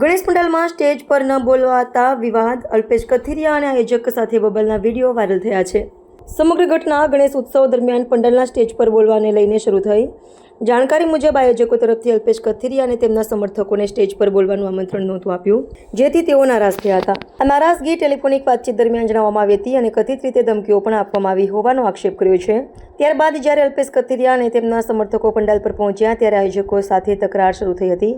Ganesh પંડાલમાં stage પર ન બોલવાતા વિવાદ અલ્પેશ કથિરિયા અને આયોજક સાથે બબલના વીડિયો વાયરલ થયા છે. સમગ્ર ઘટના ગણેશ ઉત્સવ દરમિયાન પંડાલના સ્ટેજ પર બોલવાને લઈને શરૂ થઈ. જાણકારી મુજબ આયોજકો તરફથી અલ્પેશ કથિરિયા અને તેમના સમર્થકોને સ્ટેજ પર બોલવાનું આમંત્રણ નહોતું આપ્યું, જેથી તેઓ નારાજ થયા હતા. આ નારાજગી ટેલિફોનિક વાતચીત દરમિયાન જણાવવામાં આવી હતી અને કથિત રીતે ધમકીઓ પણ આપવામાં આવી હોવાનો આક્ષેપ કર્યો છે. ત્યારબાદ જ્યારે અલ્પેશ કથિરિયા અને તેમના સમર્થકો પંડાલ પર પહોંચ્યા, ત્યારે આયોજકો સાથે તકરાર શરૂ થઈ હતી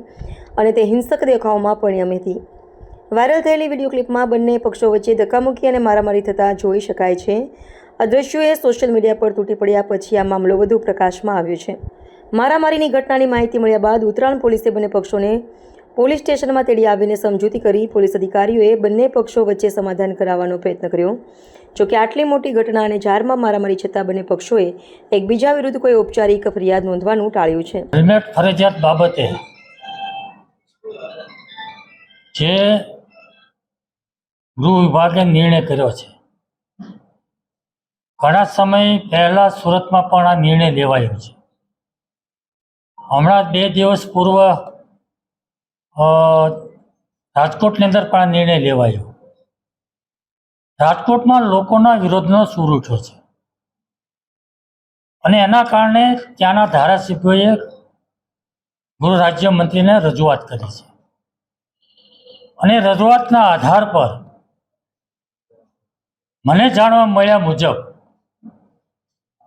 અને તે હિંસક દેખાવમાં પરિણમી હતી. વાયરલ થયેલી વીડિયો ક્લિપમાં બંને પક્ષો વચ્ચે ધક્કામુક્કી અને મારામારી થતા જોઈ શકાય છે. આ સોશિયલ મીડિયા પર તૂટી પડ્યા પછી આ મામલો વધુ પ્રકાશમાં આવ્યો છે. મારામારીની ઘટનાની માહિતી મળ્યા બાદ ઉત્તરાયણ પોલીસે બંને પક્ષોને પોલીસ સ્ટેશનમાં તેડી આવીને સમજૂતી કરી પોલીસ અધિકારીઓએ બંને પક્ષો વચ્ચે સમાધાન કરાવવાનો પ્રયત્ન કર્યો. જોકે આટલી મોટી ઘટના અને જારમાં મારામારી છતાં બંને પક્ષોએ એકબીજા વિરુદ્ધ કોઈ ઔપચારિક ફરિયાદ નોંધવાનું ટાળ્યું છે. હેલ્મેટ ફરજિયાત બાબતે જે ગૃહ વિભાગે નિર્ણય કર્યો છે ઘણા સમય પહેલા સુરતમાં પણ આ નિર્ણય લેવાયો છે. હમણાં બે દિવસ પૂર્વ રાજકોટની અંદર પણ આ નિર્ણય લેવાયો. રાજકોટમાં લોકોના વિરોધનો સૂર ઉઠ્યો છે. અને એના કારણે ત્યાંના ધારાસભ્યોએ ગૃહ રાજ્ય મંત્રીને રજૂઆત કરી છે. અને રજૂઆતના આધાર પર મને જાણવા મળ્યા મુજબ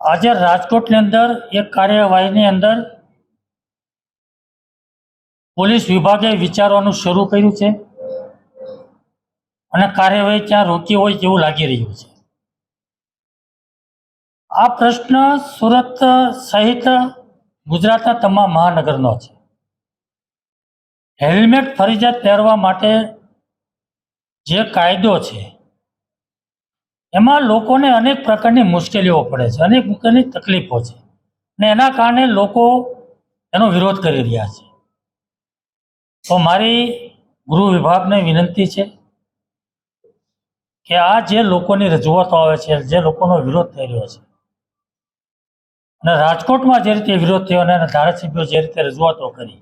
આજે રાજકોટની અંદર એક કાર્યવાહીની અંદર પોલીસ વિભાગે વિચારવાનું શરૂ કર્યું છે અને કાર્યવાહી ત્યાં રોકી હોય તેવું લાગી રહ્યું છે. આ પ્રશ્ન સુરત સહિત ગુજરાતના તમામ મહાનગરનો છે. હેલ્મેટ ફરજિયાત પહેરવા માટે જે કાયદો છે એમાં લોકોને અનેક પ્રકારની મુશ્કેલીઓ પડે છે, અનેક પ્રકારની તકલીફો છે. ને એના કારણે લોકો એનો વિરોધ કરી રહ્યા છે. તો મારી ગૃહ વિભાગને વિનંતી છે કે આ જે લોકોની રજૂઆતો આવે છે, જે લોકોનો વિરોધ થઈ રહ્યો છે, અને રાજકોટમાં જે રીતે વિરોધ થયો અને ધારાસભ્યો જે રીતે રજૂઆતો કરી,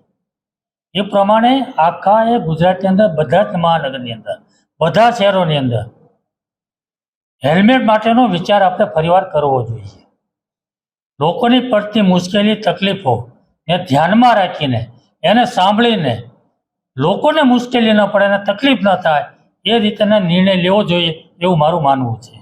એ પ્રમાણે આખા એ ગુજરાતની અંદર, બધા જ મહાનગરની અંદર, બધા શહેરોની અંદર હેલ્મેટ માટેનો વિચાર આપણે ફરીવાર કરવો જોઈએ. લોકોની પડતી મુશ્કેલી, તકલીફો ને ધ્યાનમાં રાખીને, એને સાંભળીને લોકોને મુશ્કેલી ન પડે અને તકલીફ ન થાય એ રીતેના નિર્ણય લેવો જોઈએ એવું મારું માનવું છે.